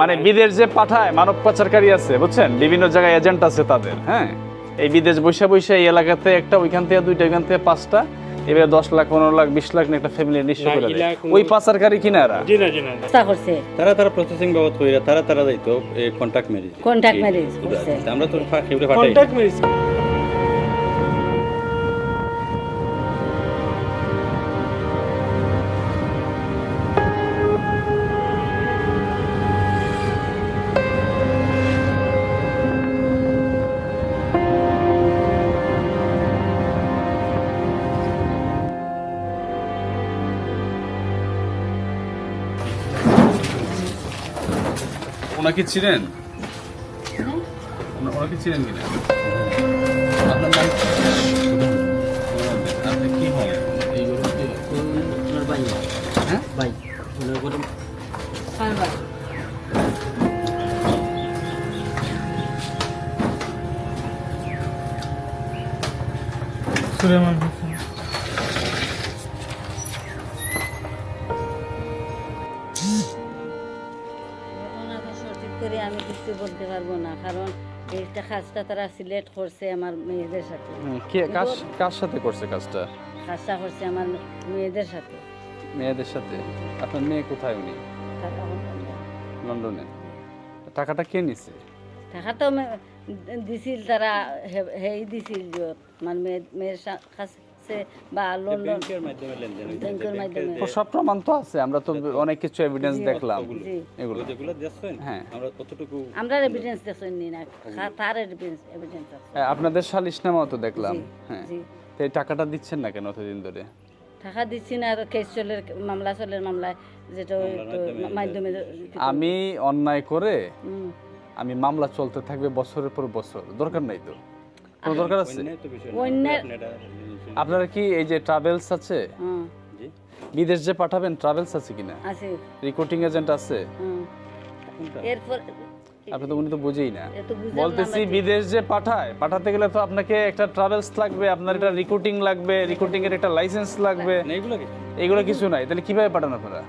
মানে বিদেশ যে পাঠায় মানব পাচারকারী আছে বুঝছেন? বিভিন্ন জায়গায় এজেন্ট আছে তাদের হ্যাঁ? এই বিদেশ বৈশা বৈশা এই এলাকাতে একটা ওইখান থেকে দুইটা ওইখান থেকে পাঁচটা এবারে দশ লাখ পনেরো লাখ বিশ লাখ নিয়ে একটা ফ্যামিলি নিশ্চয় করে দেয়। ওই পাচারকারী কিনা এরা? জি না জি না চেষ্টা করছে। তারা তারা প্রসেসিং বাবদ কইরা তারা তারা যাইতো কন্টাক্ট ম্যারেজ করছে। আমরা তো ফাটাই ম্যারেজ ওনাকে চিনেন ওনা- ওনাকে চিনেন কিনা? আপনার নাম কি? আপনি কি হন এইগুলো কি- ওনার ভাই। হ্যাঁ? ভাই। ওনার পারব না কারণ এইটা কাজটা তারা সিলেক্ট করছে আমার মেয়েদের সাথে। কে কার কার সাথে করছে কাজটা? কাজটা করছে আমার মেয়েদের সাথে। মেয়েদের সাথে? আপনার মেয়ে কোথায় উনি? লন্ডনে? টাকাটা কে নিছে? টাকা তো দিছিল তারা হেই দিছিল যত আমার মেয়ে মেয়ের সা- কাছে বা লন্ডন ব্যাংকের মাধ্যমে সব প্রমাণ তো আছে আমরা তো অনেক কিছু এভিডেন্স দেখলাম। এগুলো। যেগুলো দেখছেন হ্যাঁ। আমরা কতটুকু আমরা এভিডেন্স দেখছেন নি না তার এভিডেন্স এভিডেন্স আছে। হ্যাঁ, আপনাদের সালিশনামাও তো দেখলাম হ্যাঁ। তো এই টাকাটা দিচ্ছেন না কেন অতদিন ধরে? টাকা দিচ্ছি না আর কেস চলের মামলা চলের মামলায় যেটা মাধ্যমে আমি অন্যায় করে হুম। আমি মামলা চলতে থাকবে বছরের পর বছর দরকার নাই তো। কোনো দরকার আছে? অন্যায় আপনারা কি এই যে ট্রাভেলস আছে? হুম, জি। বিদেশ যে পাঠাবেন ট্রাভেলস আছে কিনা? আছে। রিক্রুটিং এজেন্ট আছে? হুম। এরপর আপনি তো উনি তো বুঝেই না। বলতেছি বিদেশ যে পাঠায় পাঠাতে গেলে তো আপনাকে একটা ট্রাভেলস লাগবে আপনার এটা রিক্রুটিং লাগবে রিক্রুটিং এর একটা লাইসেন্স লাগবে। না, এগুলো কি? এগুলো কিছু নাই। তাহলে কীভাবে পাঠান আপনারা?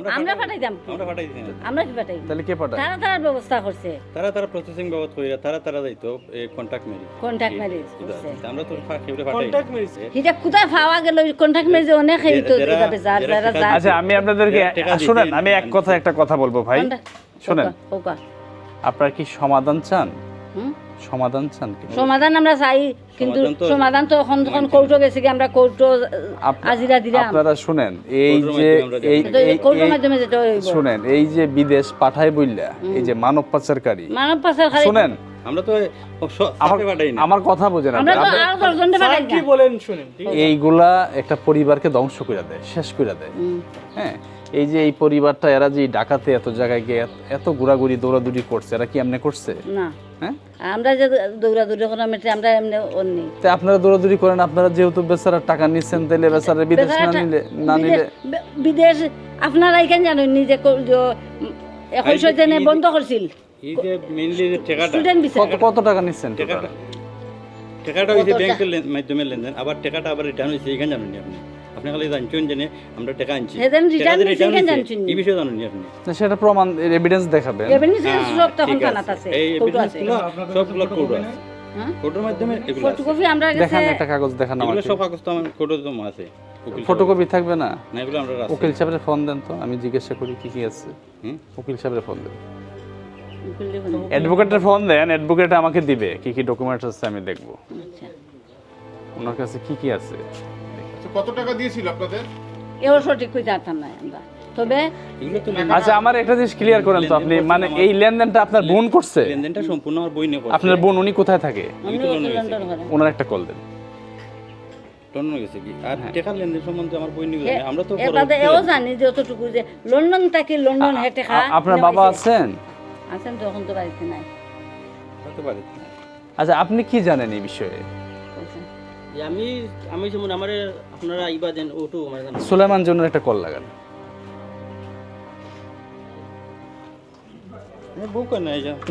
আমরা আমরা ফাটাই- আমরা ফাটাই দিছি আমরা কি পাঠাই? তাহলে কে পাঠায়? তারা তারা ব্যবস্থা করছে। তারা তারা প্রসেসিং বাবদ কইরা তারা তারা যাইতো কন্টাক্ট ম্যারেজ কন্ট্যাক্ট ম্যারেজ আমরা তো ফা- সেগুলো ফাটাই ম্যারেজ এটা কোথায় পাওয়া গেল? কন্ট্যাক্ট ম্যারেজ অনেক এই তো যারা- যার যারা যারা যার। আচ্ছা আমি আপনাদেরকে শুনেন আমি এক কথা একটা কথা বলব ভাই? শোনেন। আপনারা কি সমাধান চান? সমাধান চান কি? সমাধান আমরা চাই কিন্তু সমাধান তো- এখন যখন কোর্টও গেছে কি আমরা কোর্টও আজিরা দিলাম। আপনারা শুনেন এই যে এই কোর্টের মাধ্যমে যেটা হইব। শুনেন এই যে বিদেশ পাঠায় বললা এই যে মানব পাচারকারী মানব পাচার খালি শুনেন। আমরা তো আমার সাথে ফাটাই না। আমার কথা বোঝেন? এইগুলা একটা পরিবারকে ধ্বংস করে দেয় শেষ করে দেয়। হ্যাঁ এই যে এই পরিবারটা এরা যে ডাকাতে এত জায়গায় গিয়ে এত- ঘোরাঘুরি দৌড়াদৌড়ি করছে এরা কি এমনি করছে? না। হ্যাঁ? আমরা যে দৌড়াদৌড়ি করলাম এটা আমরা এমনি অন্য। তো আপনারা দৌড়াদৌড়ি করেন আপনারা যেহেতু বেচারা টাকা নিচ্ছেন তাহলে বেচারা বিদেশ না নিলে না নিলে বিদেশ আপনারা এখানে জানেন নিজে এখন সৈতানে বন্ধ করছিল। এই যে মেইনলি যে টাকাটা স্টুডেন্ট বিষয় কত টাকা নিচ্ছেন টাকাটা টাকাটা হইছে ব্যাংকের লেন- মাধ্যমে লেনদেন আবার টাকাটা আবার রিটার্ন হইছে এখানে জানেন আপনি? আপনি খালি জানছেন জানে আমরা টাকা আনছি। সেদিন return টাকা যে হইছে, return এখানে হইছে, জানছেন নি। এই বিষয়ে জানেন আপনি? না, সেটা প্রমাণ এভিডেন্স দেখাবেন। এমনি হ্যাঁ, সব তখন কানাত আছে। এই কৌটো সবগুলো কোড আছে। হ্যাঁ? কোডের মাধ্যমে এগুলো ফটোকপি আমরা দেখান একটা কাগজ দেখান এগুলো সব কাগজ তো আমার কোডে তো আছে। ফটোকপি থাকবে না? সাহেব। না এগুলো আমরা উকিল সাহেবের ফোন দেন তো আমি জিজ্ঞাসা করি কি কি আছে। হুম? উকিল সাহেবের ফোন দেন। অ্যাডভোকেটের ফোন দেন অ্যাডভোকেট আমাকে দিবে কি কি ডকুমেন্টস আছে আমি দেখব। আচ্ছা। ওনার কাছে কি কি আছে? কত টাকা দিয়েছিল আপনাদের? এও সঠিক কই জানতাম না আমরা। তবে আচ্ছা আমার একটা জিনিস ক্লিয়ার করেন তো আপনি। মানে এই লেনদেনটা আপনার বোন করছে? লেনদেনটা সম্পূর্ণ আমার বই নিয়ে আপনার বোন উনি কোথায় থাকে? ওনার একটা কল দেন। লন্ডন গেছে কি? আর হ্যাঁ। টাকার লেনদেন সম্বন্ধে আমার বই নিয়ে আমরা তো এও জানি যে যে লন্ডন থাকি লন্ডন হেঁটে খা আপনার বাবা আছেন? আছেন তখন তো বাড়িতে নাই। হতে পারে আচ্ছা আপনি কি জানেন এই বিষয়ে? আমি আমি যেমন আমার আপনারা আইবা দেন ওটু আমার জানা। সুলেমান জন্য একটা কল লাগান।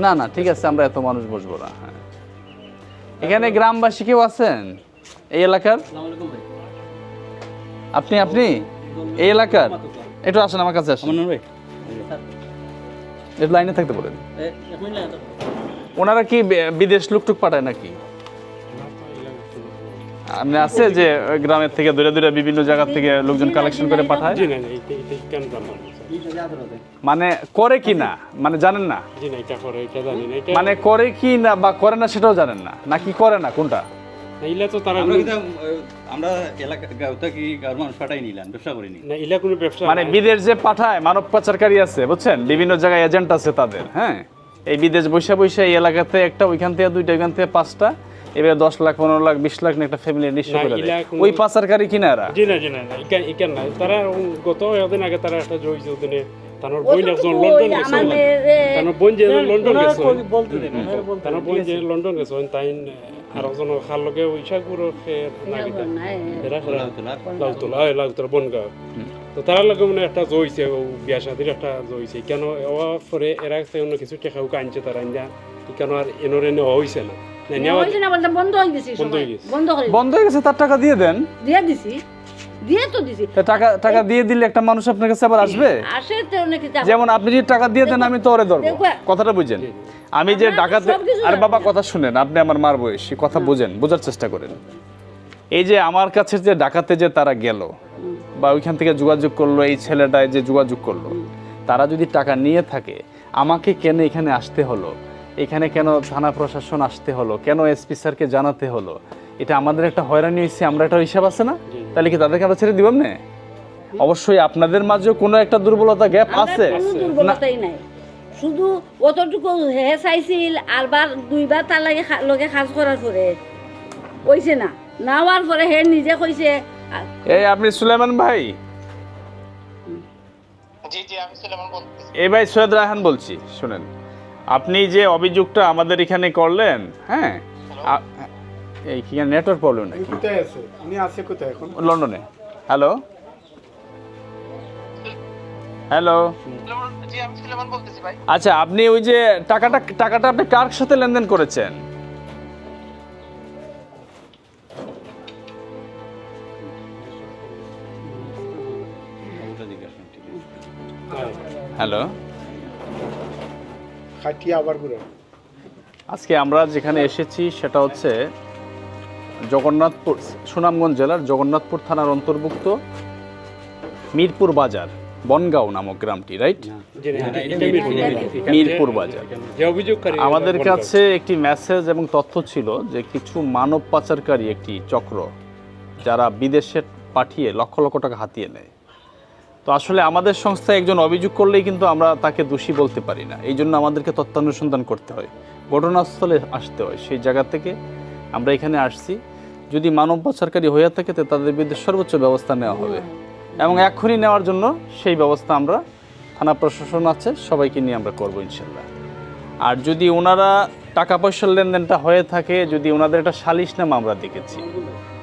না না ঠিক আছে আমরা এত মানুষ বসবো না হ্যাঁ। এখানে গ্রামবাসী কেউ আছেন? এই এলাকার? আসসালামু আলাইকুম ভাই। আপনি আপনি? এই এলাকার? একটু আসেন আমার কাছে আসেন। ভাই। লাইনে থাকতে বলেন। ওনারা কি বিদেশ লুকটুক পাঠায় নাকি? আছে যে গ্রামের থেকে দূরে দূরে বিভিন্ন জায়গা থেকে লোকজন কালেকশন করে পাঠায়? জি না না, এটা এটা কেন জানলাম না, স্যার? মানে করে কি না? মানে জানেন না? জি না এটা করে এটা জানি না মানে করে কি না বা করে না সেটাও জানেন না? নাকি করে না? কোনটা? না, ইলা তো তারা আমরা এলাকা মানুষ পাঠাই নিলাম ব্যবসা করিনি না। ইলা কোনো ব্যবসা মানে বিদেশ যে পাঠায় মানব পাচারকারী আছে বুঝছেন? বিভিন্ন জায়গায় এজেন্ট আছে তাদের হ্যাঁ? এই বিদেশ বৈশা বৈশা এই এলাকাতে একটা ওইখান থেকে দুইটা ওইখান থেকে পাঁচটা। এবারে দশ লাখ পনেরো লাখ বিশ লাখ একটা ফ্যামিলি নিশ্চয় করে দেয়। ওই পাচারকারী কিনা এরা? জি না জি না না ইকান ইকান তারা গত একদিন আগে তারা একটা জয় দিনে তার বোন একজন লন্ডন গেছে। তার বোন যে লন্ডন গেছে। বলতে দেন ওনারা বোন যে লন্ডন গেছে তাই আর একজন খার লগে ওইসা খেলা তোলার লাউতলা? হয় লাউতলা বনগাঁও তো তারা লগে মানে একটা জইছে ও বিয়া শাদির একটা জইছে কেন ওয়া পরে এরা অন্য কিছু টেকা উকা আনছে তারা আনজা কেন আর এনরে নেওয়া হইছে না না হয়েছে না? বন্ধ হয়ে গেছি বন্ধ সময়। হয়ে গেছে। বন্ধ করে বন্ধ হয়ে গেছে তার টাকা দিয়ে দেন। দিয়ে দিছি। দিয়ে তো দিছি। টাকা টাকা দিয়ে দিলে একটা মানুষ আপনার কাছে আবার আসবে? আসে তো অনেক যেমন আপনি যদি টাকা দিয়ে দেন আমি তো ওরে ধরবো। কথাটা বুঝেন। আমি যে ডাকাতে আর বাবা কথা শুনেন আপনি আমার মার বয়সী কথা বুঝেন বোঝার চেষ্টা করেন। এই যে আমার কাছে যে ডাকাতে যে তারা গেল বা ওইখান থেকে যোগাযোগ করল এই ছেলেটায় যে যোগাযোগ করল তারা যদি টাকা নিয়ে থাকে আমাকে কেন এখানে আসতে হলো? এখানে কেন থানা প্রশাসন আসতে হলো? কেন এসপি স্যারকে জানাতে হলো? এটা আমাদের একটা হয়রানি হয়েছে আমরা একটা হিসাব আছে না? তাহলে কি তাদেরকে আমরা ছেড়ে দিবাম না অবশ্যই আপনাদের মাঝেও কোনো একটা দুর্বলতা গ্যাপ আছে। দুর্বলতাই নাই। শুধু অতটুকু হে চাইছিল আরবার দুইবার তার লাগে লগে কাজ করার পরে। কইছে না। না হওয়ার পরে হে নিজে কইছে এই আপনি সুলেমান ভাই? জি জি আমি সুলেমান বলছি এই ভাই সৈয়দ রায়হান বলছি শুনেন। আপনি যে অভিযোগটা আমাদের এখানে করলেন হ্যাঁ? আ- এই কি নেটওয়ার্ক প্রবলেম নাকি? কোথায় আছে? উনি আছে কোথায় এখন? লন্ডনে। হ্যালো হ্যালো আচ্ছা আপনি ওই যে টাকাটা টাকাটা আপনি কার সাথে লেনদেন করেছেন? হ্যালো খাটিয়ে আবার ঘুরে আজকে আমরা যেখানে এসেছি সেটা হচ্ছে জগন্নাথপুর সুনামগঞ্জ জেলার জগন্নাথপুর থানার অন্তর্ভুক্ত মিরপুর বাজার বনগাঁও নামক গ্রামটি রাইট মিরপুর বাজার। আমাদের কাছে একটি মেসেজ এবং তথ্য ছিল যে কিছু মানব পাচারকারী একটি চক্র যারা বিদেশে পাঠিয়ে লক্ষ লক্ষ টাকা হাতিয়ে নেয়। তো আসলে আমাদের সংস্থায় একজন অভিযোগ করলেই কিন্তু আমরা তাকে দোষী বলতে পারি না। এই জন্য আমাদেরকে তত্ত্বানুসন্ধান করতে হয়। ঘটনাস্থলে আসতে হয়। সেই জায়গা থেকে আমরা এখানে আসছি। যদি মানব পাচারকারী হয়ে থাকে তো তাদের বিরুদ্ধে সর্বোচ্চ ব্যবস্থা নেওয়া হবে। এবং এক্ষুনি নেওয়ার জন্য সেই ব্যবস্থা আমরা থানা প্রশাসন আছে, সবাইকে নিয়ে আমরা করব ইনশাল্লাহ। আর যদি ওনারা টাকা পয়সার লেনদেনটা হয়ে থাকে, যদি ওনাদের একটা সালিশ নাম আমরা দেখেছি,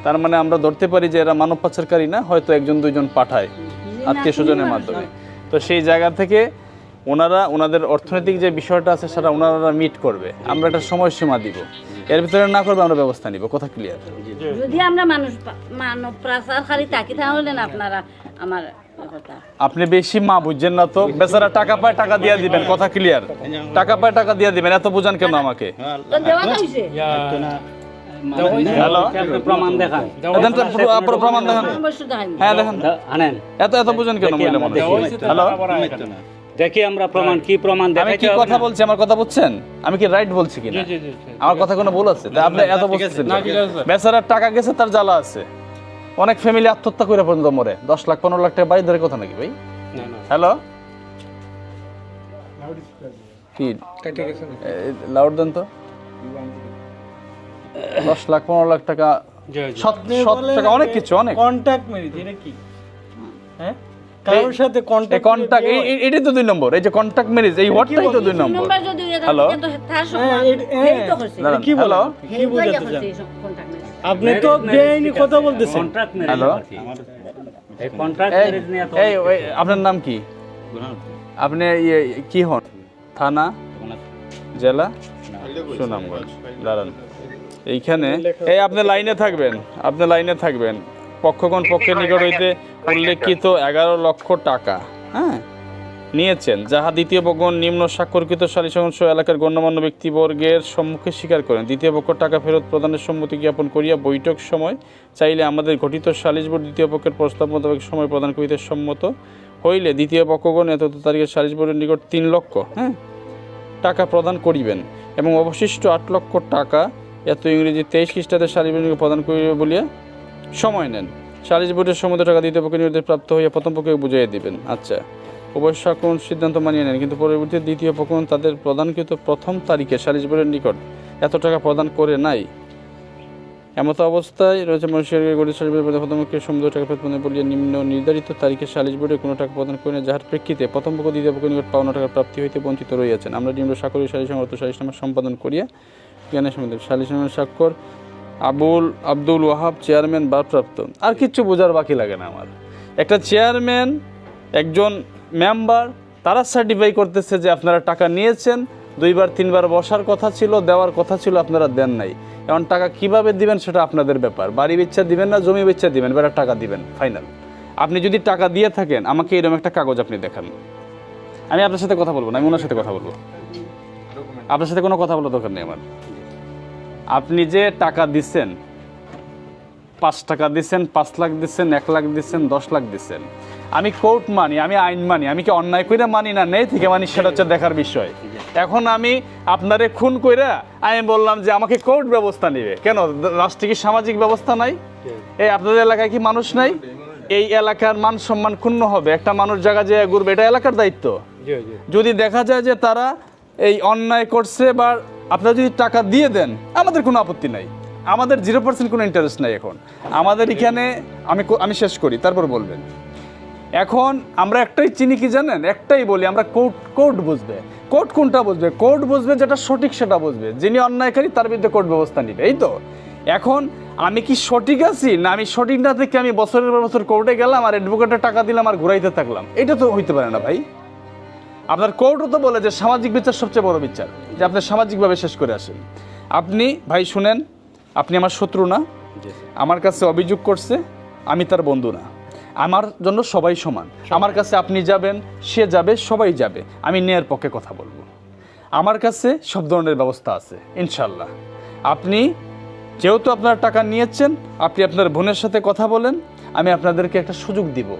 তার মানে আমরা ধরতে পারি যে এরা মানব পাচারকারী না, হয়তো একজন দুইজন পাঠায়। আত্মীয় স্বজনের মাধ্যমে। তো সেই জায়গা থেকে ওনারা ওনাদের অর্থনৈতিক যে বিষয়টা আছে সেটা ওনারা মিট করবে। আমরা একটা সময়সীমা দিব। এর ভিতরে না করবে আমরা ব্যবস্থা নিব। কথা ক্লিয়ার যদি আমরা মানুষ মানব প্রাচারকারী থাকি তাহলে না আপনারা আমার আপনি বেশি মা বুঝছেন না তো? বেচারা টাকা পায় টাকা দিয়ে দিবেন। কথা ক্লিয়ার টাকা পায় টাকা দিয়ে দিবেন। এত বুঝান কেন আমাকে? প্রমাণ দেখান। দেন তো পুরো- পুরো প্রমাণ দেখান। হ্যাঁ দেখেন। আনেন। এত এত বুঝেন কেন মহিলা মানুষ? হ্যালো? দেখি আমরা প্রমাণ কি প্রমাণ আমি কি কথা? বলছি? আমার কথা বুঝছেন? আমি কি রাইট বলছি কিনা? জি জি জি জি। আমার কথা কোনো ভুল আছে? আপনি এত বলছেন। বেচারার টাকা গেছে তার জ্বালা আছে। অনেক ফ্যামিলি আত্মহত্যা করে পর্যন্ত মরে। দশ লাখ পনেরো লাখ টাকা বাড়ি ধরে কথা নাকি ভাই? না না। হ্যালো? কি লাউড দেন তো। দশ লাখ পনেরো লাখ টাকা টাকা অনেক কিছু অনেক। কন্ট্যাক্ট ম্যারেজ এটা কি? হ্যাঁ? কারোর সাথে এই কন্ট্যাক্ট কন্টাক্ট এটাই তো দুই নম্বর এই যে কন্টাক্ট ম্যারেজ এই ওয়ার্ডটাই তো দুই নম্বর। নম্বর যদি এটা হ্যালো? হ্যাঁ, হ্যাঁ। কি বলেন? কি বোঝাতে চান? আপনি তো বেআইনি কথা বলতেছেন। Contract hello? এই কন্ট্রাক্ট এই নিয়ে তো এই আপনার নাম কি? আপনি ইয়ে কি হন? থানা? জেলা? সুনামগঞ্জ। দাঁড়ান। এইখানে এই আপনি লাইনে থাকবেন আপনি লাইনে থাকবেন। পক্ষগণ পক্ষের নিকট হইতে উল্লেখিত এগারো লক্ষ টাকা হ্যাঁ নিয়েছেন যাহা দ্বিতীয় পক্ষ নিম্ন স্বাক্ষরকৃত সালিস অংশ এলাকার গণ্যমান্য ব্যক্তিবর্গের সম্মুখে স্বীকার করেন। দ্বিতীয় পক্ষ টাকা ফেরত প্রদানের সম্মতি জ্ঞাপন করিয়া বৈঠক সময় চাইলে আমাদের গঠিত সালিস বোর্ড দ্বিতীয় পক্ষের প্রস্তাব মোতাবেক সময় প্রদান করিতে সম্মত হইলে দ্বিতীয় পক্ষগণ এত তারিখে সালিস বোর্ডের নিকট তিন লক্ষ হ্যাঁ টাকা প্রদান করিবেন এবং অবশিষ্ট আট লক্ষ টাকা এত ইংরেজি তেইশ খ্রিস্টাব্দে সালিস বোর্ডের নিকট প্রদান করিবে বলিয়া সময় নেন। সালিস বোর্ডের সমুদ্র টাকা দ্বিতীয় পক্ষের নির্দেশ প্রাপ্ত হইয়া প্রথম পক্ষকে বুঝাইয়া দিবেন। আচ্ছা অবশ্য কোন সিদ্ধান্ত মানিয়ে নেন, কিন্তু পরবর্তী দ্বিতীয় পক্ষ তাদের প্রদানকৃত প্রথম তারিখে সালিস বোর্ডের নিকট এত টাকা প্রদান করে নাই। এমতো অবস্থায় রয়েছে মানুষের গরিব সালিস বোর্ডের প্রথম পক্ষের সমুদ্র টাকা প্রদান বলিয়া নিম্ন নির্ধারিত তারিখে সালিস বোর্ডে কোনো টাকা প্রদান করে যাহার প্রেক্ষিতে প্রথম পক্ষ দ্বিতীয় পক্ষের নিকট পাওনা টাকার প্রাপ্তি হইতে বঞ্চিত রইয়াছেন আমরা নিম্ন স্বাক্ষরী সালিস সংগত সালিসনামা সম্পাদন করিয়া জ্ঞানের সম্বন্ধে সালিসনামার স্বাক্ষর, আবুল, আব্দুল ওয়াহাব, চেয়ারম্যান ভারপ্রাপ্ত। আর কিচ্ছু বোঝার বাকি লাগে না আমার। একটা চেয়ারম্যান, একজন মেম্বার, তারা সার্টিফাই করতেছে যে আপনারা টাকা নিয়েছেন, দুইবার, তিনবার বসার কথা ছিল, দেওয়ার কথা ছিল, আপনারা দেন নাই। এখন টাকা কীভাবে দিবেন সেটা আপনাদের ব্যাপার। বাড়ি বেচা দিবেন না, জমি বেচা দিবেন, এবার টাকা দিবেন ফাইনাল আপনি যদি টাকা দিয়ে থাকেন, আমাকে এরকম একটা কাগজ আপনি দেখান। আমি আপনার সাথে কথা বলব না, আমি ওনার সাথে কথা বলব। আপনার সাথে কোনো কথা বলার দরকার নেই আমার। আপনি যে টাকা দিচ্ছেন পাঁচ টাকা দিচ্ছেন পাঁচ লাখ দিচ্ছেন এক লাখ দিচ্ছেন দশ লাখ দিচ্ছেন আমি কোর্ট মানি আমি আইন মানি আমি কি অন্যায় কইরা মানি না? নেই থেকে মানি সেটা হচ্ছে দেখার বিষয়। এখন আমি আপনারে খুন কইরা আমি বললাম যে আমাকে কোর্ট ব্যবস্থা নেবে। কেন? রাষ্ট্রে কি সামাজিক ব্যবস্থা নাই? এই আপনাদের এলাকায় কি মানুষ নাই? এই এলাকার মান সম্মান ক্ষুণ্ণ হবে। একটা মানুষ জায়গা যে ঘুরবে এটা এলাকার দায়িত্ব। যদি দেখা যায় যে তারা এই অন্যায় করছে বা আপনারা যদি টাকা দিয়ে দেন, আমাদের কোনো আপত্তি নাই। আমাদের জিরো পার্সেন্ট কোনো ইন্টারেস্ট নাই এখন। আমাদের এখানে আমি আমি শেষ করি, তারপর বলবেন। এখন আমরা একটাই চিনি কি জানেন? একটাই বলি, আমরা কোর্ট কোর্ট বুঝবে। কোর্ট কোনটা বুঝবে? কোর্ট বুঝবে যেটা সঠিক সেটা বুঝবে। যিনি অন্যায়কারী তার বিরুদ্ধে কোর্ট ব্যবস্থা নিবে, এই তো? এখন আমি কি সঠিক আছি? না, আমি সঠিক না থেকে আমি বছরের পর বছর কোর্টে গেলাম আর অ্যাডভোকেটের টাকা দিলাম আর ঘুরাইতে থাকলাম? এটা তো হইতে পারে না ভাই। আপনার কোর্টও তো বলে যে সামাজিক বিচার সবচেয়ে বড় বিচার যে আপনি সামাজিকভাবে শেষ করে আসেন। আপনি ভাই শুনেন আপনি আমার শত্রু না। আমার কাছে অভিযোগ করছে আমি তার বন্ধু না। আমার জন্য সবাই সমান। আমার কাছে আপনি যাবেন সে যাবে সবাই যাবে। আমি ন্যায়ের পক্ষে কথা বলব। আমার কাছে সব ধরনের ব্যবস্থা আছে ইনশাল্লাহ আপনি যেহেতু আপনার টাকা নিয়েছেন আপনি আপনার বোনের সাথে কথা বলেন আমি আপনাদেরকে একটা সুযোগ দিব।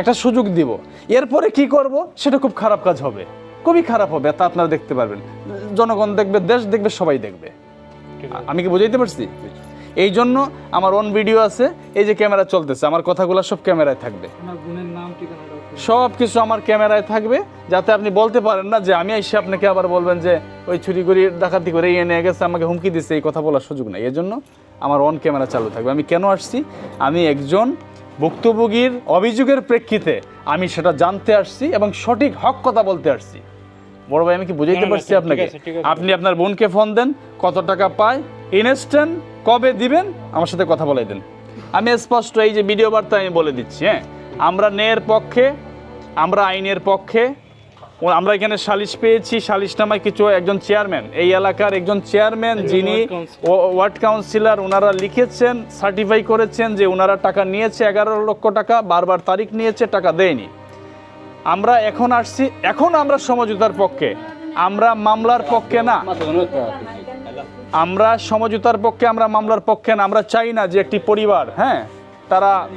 একটা সুযোগ দিব। এরপরে কি করব? সেটা খুব খারাপ কাজ হবে। খুবই খারাপ হবে তা আপনারা দেখতে পারবেন। জনগণ দেখবে দেশ দেখবে সবাই দেখবে। আমি কি বুঝাইতে পারছি? এই জন্য আমার অন ভিডিও আছে এই যে ক্যামেরা চলতেছে আমার কথাগুলো সব ক্যামেরায় থাকবে। সব কিছু আমার ক্যামেরায় থাকবে যাতে আপনি বলতে পারেন না যে আমি এসে আপনাকে আবার বলবেন যে ওই ছুরি করি ডাকাতি করে এনে গেছে আমাকে হুমকি দিচ্ছে এই কথা বলার সুযোগ নাই। এজন্য আমার অন ক্যামেরা চালু থাকবে। আমি কেন আসছি? আমি একজন ভুক্তভোগীর অভিযোগের প্রেক্ষিতে আমি সেটা জানতে আসছি এবং সঠিক হক কথা বলতে আসছি। বড় ভাই আমি কি বুঝাইতে না, না, পারছি আপনাকে। আপনি আপনার বোনকে ফোন দেন কত টাকা পায় ইনস্ট্যান্ট কবে দিবেন আমার সাথে কথা বলে দেন। আমি স্পষ্ট এই যে ভিডিও বার্তা আমি বলে দিচ্ছি হ্যাঁ? আমরা ন্যায়ের পক্ষে আমরা আইনের পক্ষে আমরা এখানে সালিশ পেয়েছি। সালিশ নামায় কিছু একজন চেয়ারম্যান এই এলাকার একজন চেয়ারম্যান যিনি ও- ওয়ার্ড কাউন্সিলর ওনারা লিখেছেন সার্টিফাই করেছেন যে ওনারা টাকা নিয়েছে এগারো লক্ষ টাকা বারবার তারিখ নিয়েছে টাকা দেয়নি। আমরা এখন আসছি এখন আমরা সমঝোতার পক্ষে। আমরা মামলার পক্ষে না। আমরা সমঝোতার পক্ষে আমরা মামলার পক্ষে না। আমরা চাই না যে একটি পরিবার হ্যাঁ তারা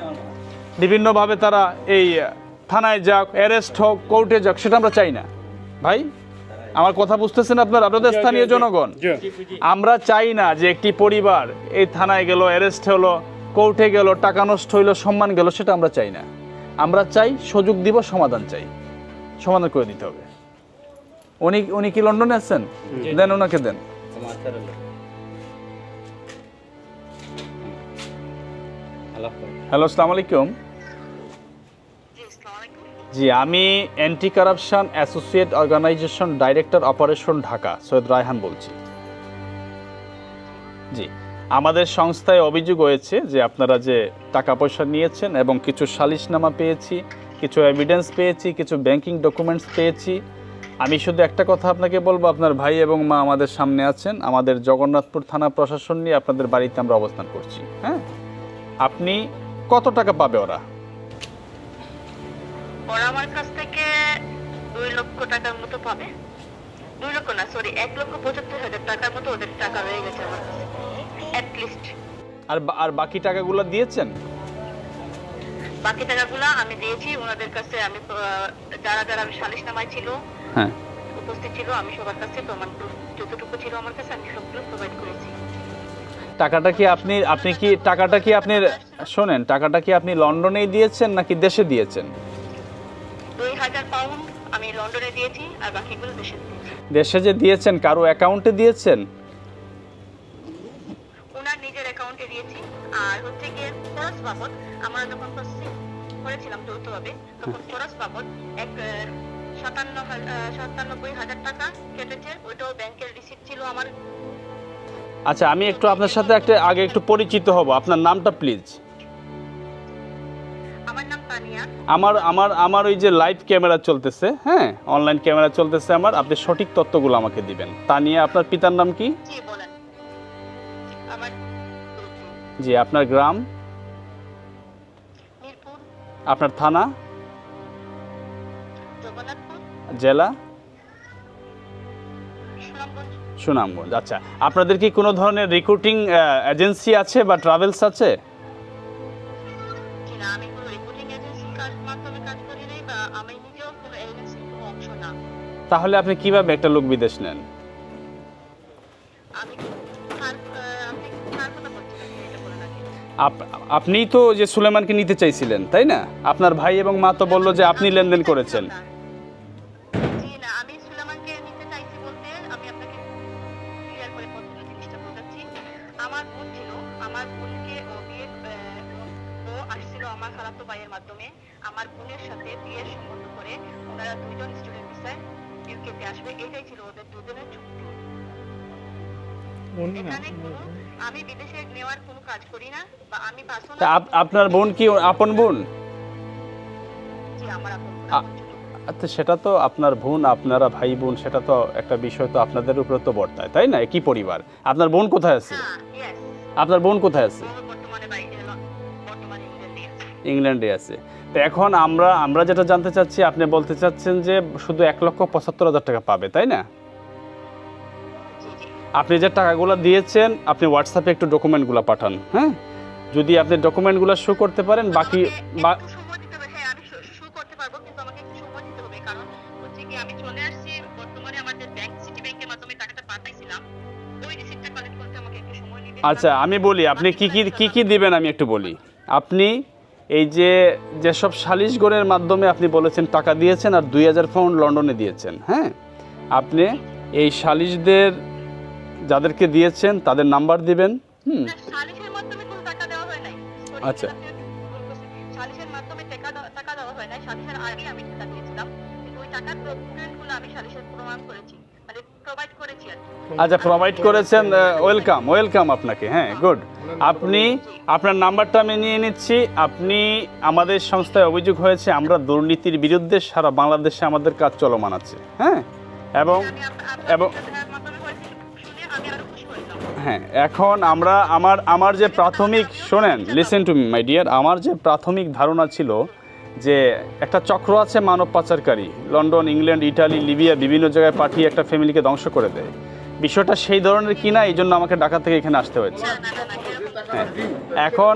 বিভিন্নভাবে তারা এই থানায় যাক অ্যারেস্ট হোক কোর্টে যাক সেটা আমরা চাই না। ভাই আমার কথা বুঝতেছেন আপনার? আপনাদের স্থানীয় জনগণ। আমরা চাই না যে একটি পরিবার এই থানায় গেল অ্যারেস্ট হলো কোর্টে গেল টাকা নষ্ট হইল সম্মান গেল সেটা আমরা চাই না। আমরা চাই সুযোগ দিব সমাধান চাই। সমাধান করে দিতে হবে। উনি উনি কি লন্ডনে আছেন? দেন ওনাকে দেন। হ্যালো আসসালামু আলাইকুম। জি, আমি anti corruption associate organisation director operation Dhaka Syed Raihan বলছি। জি, আমাদের সংস্থায় অভিযোগ হয়েছে যে আপনারা যে টাকা পয়সা নিয়েছেন এবং কিছু সালিশনামা পেয়েছি, কিছু এভিডেন্স পেয়েছি, কিছু ব্যাংকিং ডকুমেন্টস পেয়েছি। আমি শুধু একটা কথা আপনাকে বলব, আপনার ভাই এবং মা আমাদের সামনে আছেন। আমাদের জগন্নাথপুর থানা প্রশাসন নিয়ে আপনাদের বাড়িতে আমরা অবস্থান করছি হ্যাঁ? আপনি কত টাকা পাবে ওরা? ওরা আমার কাছ থেকে দুই লক্ষ টাকার মতো পাবে। দুই লক্ষ না সরি এক লক্ষ পঁচাত্তর হাজার টাকার মতো ওদের টাকা রয়ে গেছে আমার কাছে। অ্যাটলিস্ট আর আর বাকি টাকাগুলো দিয়েছেন? বাকি টাকাগুলো আমি দিয়েছি ওনাদের কাছে আমি যারা যারা সালিশনামায় ছিল হ্যাঁ। উপস্থিত ছিল আমি সবার কাছে প্রমাণ যতটুকু ছিল আমার কাছে আমি সবগুলো প্রোভাইড করেছি। টাকাটা কি আপনি আপনি কি টাকাটা কি আপনি শোনেন টাকাটা কি আপনি লন্ডনেই দিয়েছেন নাকি দেশে দিয়েছেন? হাজার পাউন্ড আমি লন্ডনে দিয়েছি আর বাকিগুলো দেশে দিয়েছি। দেশে যে দিয়েছেন কারও অ্যাকাউন্টে দিয়েছেন? ওনার নিজের অ্যাকাউন্টে দিয়েছি। আর হচ্ছে গিয়ে খরচ বাবদ আমরা যখন প্রসেসিং করেছিলাম যৌথভাবে তখন খরচ বাবদ এক সাতান্ন সাতানব্বই হাজার টাকা কেটেছে। ওইটাও ব্যাংকের রিসিপ্ট ছিল আমার। আচ্ছা আমি একটু আপনার সাথে একটা আগে একটু পরিচিত হব। আপনার নামটা প্লিজ আমার আমার আমার ওই যে লাইভ ক্যামেরা চলতেছে হ্যাঁ? অনলাইন ক্যামেরা চলতেছে আমার। আপনি সঠিক তথ্যগুলো আমাকে দিবেন। তা নিয়ে আপনার পিতার নাম কি? জি আপনার গ্রাম? আপনার থানা? জেলা? সুনামগঞ্জ। আচ্ছা। আপনাদের কি কোনো ধরনের রিক্রুটিং এজেন্সি আছে বা ট্রাভেলস আছে? তাহলে আপনি কীভাবে একটা লোক বিদেশ নেন? আপনি তো যে সুলেমানকে নিতে চাইছিলেন তাই না? আপনার ভাই এবং মা তো বলল যে আপনি লেনদেন করেছেন। আপনার বোন কি আপন বোন? আচ্ছা সেটা তো আপনার বোন আপনারা ভাই বোন সেটা তো একটা বিষয় তো আপনাদের উপরে তো বর্তায় তাই না? একই পরিবার। আপনার বোন কোথায় আছে? হ্যাঁ আপনার বোন কোথায় আছে? ইংল্যান্ডে আছে। তো এখন আমরা আমরা যেটা জানতে চাচ্ছি আপনি বলতে চাচ্ছেন যে শুধু এক লক্ষ পঁচাত্তর হাজার টাকা পাবে তাই না? আপনি যে টাকাগুলো দিয়েছেন আপনি হোয়াটসঅ্যাপে একটু ডকুমেন্টগুলো পাঠান হ্যাঁ? যদি আপনি ডকুমেন্টগুলো শো করতে পারেন বাকি বা হ্যাঁ আচ্ছা আমি বলি আপনি কি কি কি কি দিবেন আমি একটু বলি। আপনি এই যে যেসব সালিশগণের মাধ্যমে আপনি বলেছেন টাকা দিয়েছেন আর দুই হাজার পাউন্ড লন্ডনে দিয়েছেন হ্যাঁ? আপনি এই সালিশদের যাদেরকে দিয়েছেন তাদের নাম্বার দিবেন হুম? আচ্ছা। সালিশের মাধ্যমে টাকা টাকা দেওয়া হয়। নাই সালিশের আগে আমি টাকা দিয়েছিলাম ওই টাকার ডকুমেন্টগুলো আমি সালিশের প্রমাণ করেছি। মানে প্রোভাইড করেছি আর আচ্ছা প্রোভাইড করেছেন ওয়েলকাম ওয়েলকাম আপনাকে। হ্যাঁ গুড আপনি আপনার নাম্বারটা আমি নিয়ে নিচ্ছি। আপনি আমাদের সংস্থায় অভিযোগ হয়েছে আমরা দুর্নীতির বিরুদ্ধে সারা বাংলাদেশে আমাদের কাজ চলমান আছে। হ্যাঁ? এবং এবং হ্যাঁ এখন আমরা আমার আমার যে প্রাথমিক, শোনেন listen to me my dear আমার যে প্রাথমিক ধারণা ছিল যে একটা চক্র আছে মানব পাচারকারী, লন্ডন, ইংল্যান্ড, ইটালি, লিবিয়া, বিভিন্ন জায়গায় পাঠিয়ে একটা ফ্যামিলিকে ধ্বংস করে দেয়। বিষয়টা সেই ধরনের কিনা এই জন্য আমাকে ঢাকা থেকে এখানে আসতে হয়েছে। না না না না হ্যাঁ এখন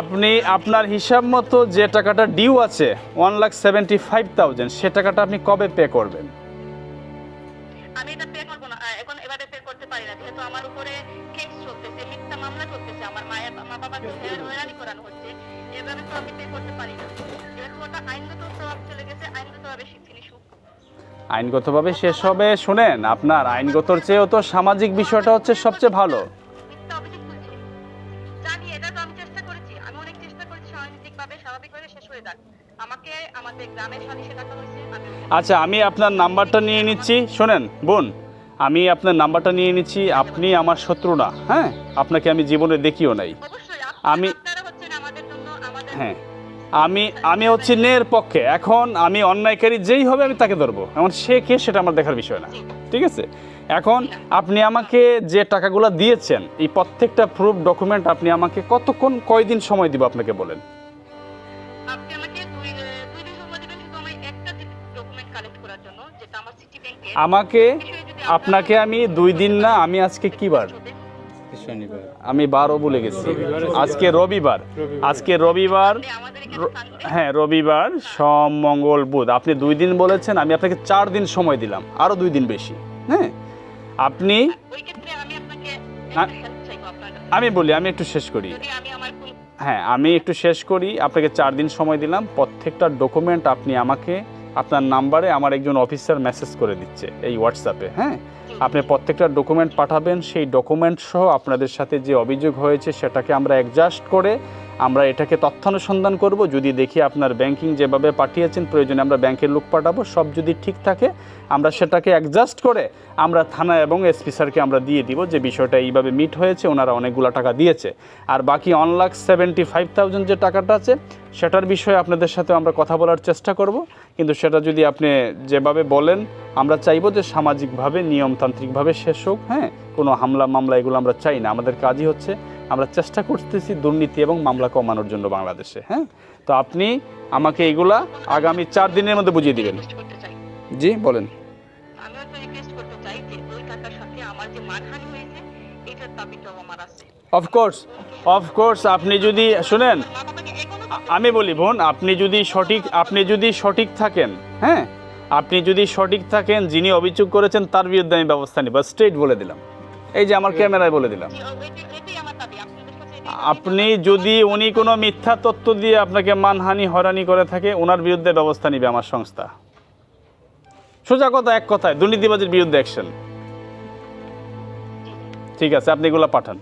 আপনি, আপনার হিসাব মতো যে টাকাটা ডিউ আছে one lakh seventy five thousand সে টাকাটা আপনি কবে পে করবেন? আমি এটা পে করব না এখন যেহেতু আমার উপরে কেস চলতেছে মিথ্যা মামলা চলতেছে আমার মায়ের মা বাবাকে হয়রানি করানো হচ্ছে। এভাবে তো আমি পে করতে পারি না। আইনগত প্রভাব চলে গেছে আইনগতভাবে তিনি সুখ আইনগতভাবে শেষ হবে শোনেন আপনার আইনগতর চেয়েও তো সামাজিক বিষয়টা হচ্ছে সবচেয়ে ভালো। তো আচ্ছা আমি আপনার নাম্বারটা নিয়ে নিচ্ছি শোনেন বোন। আমি আপনার নাম্বারটা নিয়ে নিচ্ছি আপনি আমার শত্রু না হ্যাঁ? আপনাকে আমি জীবনে দেখিও নাই। আমি- হ্যাঁ। আমি আমি হচ্ছি ন্যায়ের পক্ষে। এখন আমি অন্যায়কারী যেই হবে আমি তাকে ধরবো। এখন সে কে সেটা আমার দেখার বিষয় না। ঠিক আছে? এখন আপনি আমাকে যে টাকাগুলো দিয়েছেন এই প্রত্যেকটা প্রুফ ডকুমেন্ট আপনি আমাকে কতক্ষণ কয়দিন সময় দিব আপনাকে বলেন? আমাকে আপনাকে আমি দুই দিন না আমি আজকে কি বার? শনিবার। আমি বারও বলে গেছি। আজকে রবিবার। আজকে রবিবার হ্যাঁ রবিবার সোম মঙ্গল বুধ। আপনি দুই দিন বলেছেন আমি আপনাকে চার দিন সময় দিলাম আরও দুই দিন বেশি। হ্যাঁ? আপনি আমি হ্যাঁ। বলি আমি একটু শেষ করি। যদি আমি আমার কোনো হ্যাঁ আমি একটু শেষ করি আপনাকে চার দিন সময় দিলাম। প্রত্যেকটা ডকুমেন্ট আপনি আমাকে আপনার নাম্বারে আমার একজন অফিসার মেসেজ করে দিচ্ছে এই হোয়াটসঅ্যাপে হ্যাঁ? আপনি প্রত্যেকটা ডকুমেন্ট পাঠাবেন, সেই ডকুমেন্ট সহ আপনাদের সাথে যে অভিযোগ হয়েছে সেটাকে আমরা অ্যাডজাস্ট করে আমরা এটাকে তথ্যানুসন্ধান করব। যদি দেখি আপনার ব্যাংকিং যেভাবে পাঠিয়েছেন, প্রয়োজনে আমরা ব্যাংকের লোক পাঠাবো। সব যদি ঠিক থাকে, আমরা সেটাকে অ্যাডজাস্ট করে আমরা থানা এবং এসপি স্যারকে আমরা দিয়ে দিব যে বিষয়টা এইভাবে মিট হয়েছে, ওনারা অনেকগুলো টাকা দিয়েছে। আর বাকি one lakh seventy five thousand যে টাকাটা আছে, সেটার বিষয়ে আপনাদের সাথে আমরা কথা বলার চেষ্টা করব। কিন্তু সেটা যদি আপনি যেভাবে বলেন আমরা চাইব যে সামাজিকভাবে নিয়মতান্ত্রিকভাবে শেষ হোক হ্যাঁ? কোনো হামলা মামলা এগুলো আমরা চাই না। আমাদের কাজই হচ্ছে আমরা চেষ্টা করতেছি দুর্নীতি এবং মামলা কমানোর জন্য বাংলাদেশে হ্যাঁ? তো আপনি আমাকে এগুলা আগামী চার দিনের মধ্যে বুঝিয়ে দিবেন। জি বলেন। অফকোর্স অফকোর্স আপনি যদি শুনেন আমি বলি বোন আপনি যদি সঠিক আপনি যদি সঠিক থাকেন হ্যাঁ? আপনি যদি সঠিক থাকেন যিনি অভিযোগ করেছেন তার বিরুদ্ধে আমি ব্যবস্থা নিব। স্ট্রেট বলে দিলাম। এই যে আমার ক্যামেরায় বলে দিলাম। আপনি যদি উনি কোনো মিথ্যা তথ্য দিয়ে আপনাকে মানহানি হয়রানি করে থাকে ওনার বিরুদ্ধে ব্যবস্থা নিবে আমার সংস্থা। সোজা কথা এক কথায় দুর্নীতিবাজের বিরুদ্ধে অ্যাকশন ঠিক আছে আপনি এগুলো পাঠান।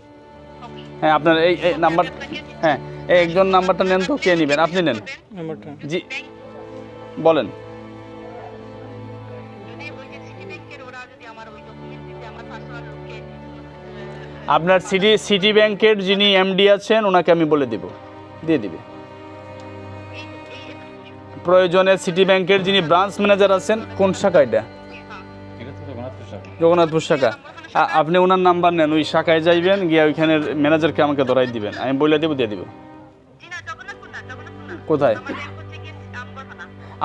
হ্যাঁ আপনার এই এই নাম্বার হ্যাঁ এই একজন নাম্বারটা নেন তো কে নেবেন? আপনি নেন। নাম্বারটা। জি। বলেন। যদি ওই যে সিটি ব্যাংকের ওরা যদি আমার ওই ডকুমেন্ট দিতে আমার পার্সোনাল লোককে আপনার সিটি সিটি ব্যাংকের যিনি এমডি আছেন ওনাকে আমি বলে দিব। দিয়ে দিবে। প্রয়োজনে সিটি ব্যাংকের যিনি ব্রাঞ্চ ম্যানেজার আছেন কোন শাখা এটা? জগন্নাথপুর শাখা। আপনি ওনার নাম্বার নেন ওই শাখায় যাইবেন গিয়ে ওইখানের ম্যানেজারকে আমাকে ধরাই দিবেন। আমি বলে দেবো দিয়ে দিব। কোথায়?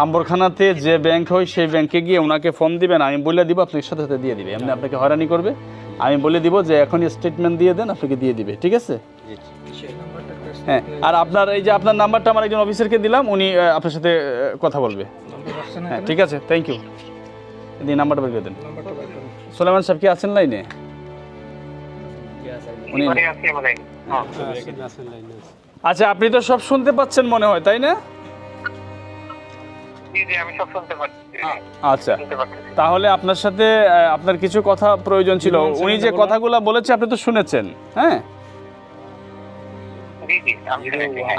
আম্বরখানাতে যে ব্যাংক হয় সেই ব্যাংকে গিয়ে ওনাকে ফোন দিবেন আমি বলে দিব আপনি সাথে সাথে দিয়ে দিবে। এমনি আপনাকে হয়রানি করবে। আমি বলে দিব যে এখনই স্টেটমেন্ট দিয়ে দেন আপনাকে দিয়ে দিবে ঠিক আছে? হ্যাঁ আর আপনার এই যে আপনার নাম্বারটা আমার একজন অফিসারকে দিলাম উনি আপনার সাথে কথা বলবে। হ্যাঁ ঠিক আছে থ্যাংক ইউ দিয়ে নাম্বারটা বের করে দেন। সোলেমান সাহেব কি আছেন লাইনে? আচ্ছা আপনি তো সব শুনতে পাচ্ছেন মনে হয় তাই না? আচ্ছা। তাহলে আপনার সাথে আপনার কিছু কথা প্রয়োজন ছিল। উনি যে কথাগুলো বলেছে আপনি তো শুনেছেন হ্যাঁ?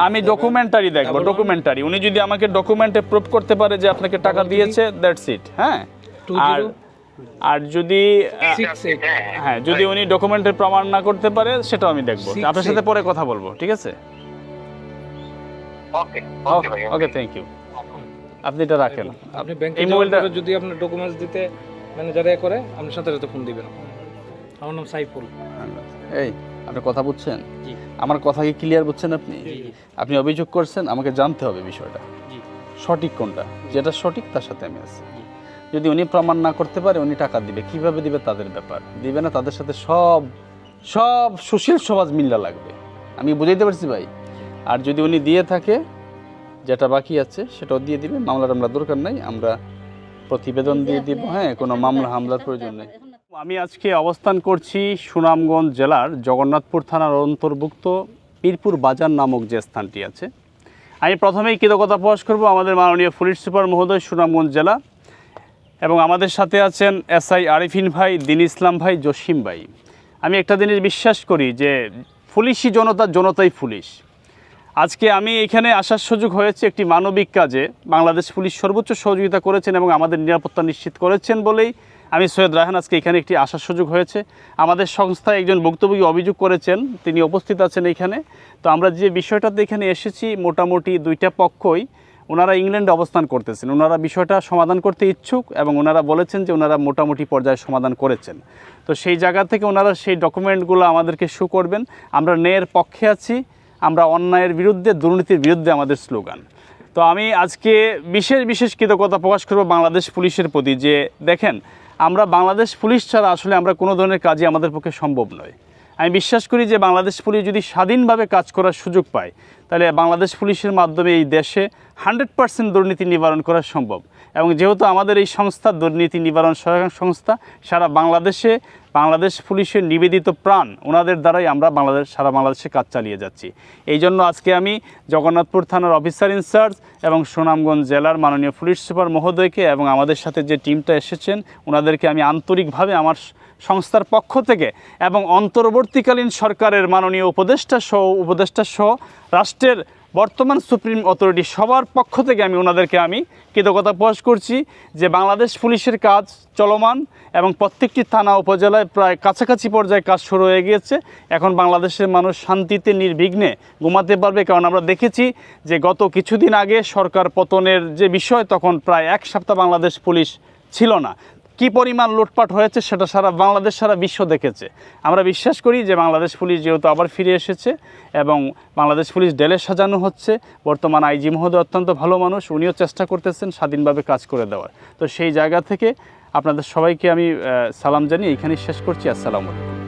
আমি ডকুমেন্টারি দেখব ডকুমেন্টারি উনি যদি আমাকে ডকুমেন্টে প্রুভ করতে পারে যে আপনাকে টাকা দিয়েছে দ্যাটস ইট হ্যাঁ? আর আর যদি হ্যাঁ যদি উনি ডকুমেন্টের প্রমাণ না করতে পারে সেটাও আমি দেখব। আপনার সাথে পরে কথা বলব ঠিক আছে? ওকে থ্যাংক ইউ আপনি এটা রাখেন। আপনি ব্যাংকে এই মোবাইলটা যদি আপনার ডকুমেন্টস দিতে ম্যানেজারে করে আপনি সাথে সাথে ফোন দিবেন। আমার নাম সাইফুল। এই আপনি কথা বুঝছেন? আমার কথা কি ক্লিয়ার বুঝছেন আপনি? আপনি অভিযোগ করছেন আমাকে জানতে হবে বিষয়টা। সঠিক কোনটা? যেটা সঠিক তার সাথে আমি আছি। যদি উনি প্রমাণ না করতে পারে উনি টাকা দিবে। কীভাবে দিবে তাদের ব্যাপার? দিবে না তাদের সাথে সব সব সুশীল সমাজ মিল্লা লাগবে। আমি বুঝাইতে পারছি ভাই। আর যদি উনি দিয়ে থাকে যেটা বাকি আছে সেটাও দিয়ে দিবে। মামলার আমরা দরকার নাই আমরা প্রতিবেদন দিয়ে দিব হ্যাঁ কোনো মামলা হামলার প্রয়োজন নেই। আমি আজকে অবস্থান করছি সুনামগঞ্জ জেলার জগন্নাথপুর থানার অন্তর্ভুক্ত পীরপুর বাজার নামক যে স্থানটি আছে। আমি প্রথমেই কৃতজ্ঞতা প্রকাশ করব আমাদের মাননীয় পুলিশ সুপার মহোদয় সুনামগঞ্জ জেলা। এবং আমাদের সাথে আছেন এসআই আরিফিন ভাই, দিন ইসলাম ভাই, জসিম ভাই। আমি একটা জিনিস বিশ্বাস করি যে পুলিশই জনতা, জনতাই পুলিশ। আজকে আমি এখানে আসার সুযোগ হয়েছে একটি মানবিক কাজে। বাংলাদেশ পুলিশ সর্বোচ্চ সহযোগিতা করেছেন এবং আমাদের নিরাপত্তা নিশ্চিত করেছেন বলেই আমি সৈয়দ রায়হান আজকে এখানে একটি আসার সুযোগ হয়েছে। আমাদের সংস্থায় একজন ভুক্তভোগী অভিযোগ করেছেন, তিনি উপস্থিত আছেন এখানে। তো আমরা যে বিষয়টাতে এখানে এসেছি, মোটামুটি দুইটা পক্ষই ওনারা ইংল্যান্ডে অবস্থান করতেছেন। ওনারা বিষয়টা সমাধান করতে ইচ্ছুক এবং ওনারা বলেছেন যে ওনারা মোটামুটি পর্যায়ে সমাধান করেছেন। তো সেই জায়গা থেকে ওনারা সেই ডকুমেন্টগুলো আমাদেরকে শু করবেন। আমরা ন্যায়ের পক্ষে আছি, আমরা অন্যায়ের বিরুদ্ধে, দুর্নীতির বিরুদ্ধে আমাদের স্লোগান। তো আমি আজকে বিশেষ বিশেষ কৃতজ্ঞতা প্রকাশ করব বাংলাদেশ পুলিশের প্রতি যে, দেখেন, আমরা বাংলাদেশ পুলিশ ছাড়া আসলে আমরা কোনো ধরনের কাজই আমাদের পক্ষে সম্ভব নয়। আমি বিশ্বাস করি যে বাংলাদেশ পুলিশ যদি স্বাধীনভাবে কাজ করার সুযোগ পায়, তাহলে বাংলাদেশ পুলিশের মাধ্যমে এই দেশে হান্ড্রেড পার্সেন্ট দুর্নীতি নিবারণ করা সম্ভব। এবং যেহেতু আমাদের এই সংস্থা দুর্নীতি নিবারণ সহায়ক সংস্থা, সারা বাংলাদেশে বাংলাদেশ পুলিশের নিবেদিত প্রাণ, ওনাদের দ্বারাই আমরা বাংলাদেশ, সারা বাংলাদেশে কাজ চালিয়ে যাচ্ছি। এই জন্য আজকে আমি জগন্নাথপুর থানার অফিসার ইনচার্জ এবং সুনামগঞ্জ জেলার মাননীয় পুলিশ সুপার মহোদয়কে এবং আমাদের সাথে যে টিমটা এসেছেন, ওনাদেরকে আমি আন্তরিকভাবে আমার সংস্থার পক্ষ থেকে এবং অন্তর্বর্তীকালীন সরকারের মাননীয় উপদেষ্টা সহ উপদেষ্টা সহ রাষ্ট্রের বর্তমান সুপ্রিম অথরিটি সবার পক্ষ থেকে আমি ওনাদেরকে আমি কৃতজ্ঞতা প্রকাশ করছি যে বাংলাদেশ পুলিশের কাজ চলমান এবং প্রত্যেকটি থানা উপজেলায় প্রায় কাছাকাছি পর্যায়ে কাজ শুরু হয়ে গিয়েছে। এখন বাংলাদেশের মানুষ শান্তিতে নির্বিঘ্নে ঘুমাতে পারবে কারণ আমরা দেখেছি যে গত কিছুদিন আগে সরকার পতনের যে বিষয়, তখন প্রায় এক সপ্তাহ বাংলাদেশ পুলিশ ছিল না। কি পরিমাণ লুটপাট হয়েছে সেটা সারা বাংলাদেশ, সারা বিশ্ব দেখেছে। আমরা বিশ্বাস করি যে বাংলাদেশ পুলিশ যেহেতু আবার ফিরে এসেছে এবং বাংলাদেশ পুলিশ ডেলে সাজানো হচ্ছে, বর্তমান আইজি মহোদয় অত্যন্ত ভালো মানুষ, উনিও চেষ্টা করতেছেন স্বাধীনভাবে কাজ করে দেওয়ার। তো সেই জায়গা থেকে আপনাদের সবাইকে আমি সালাম জানিয়ে এখানেই শেষ করছি। আসসালামু আলাইকুম।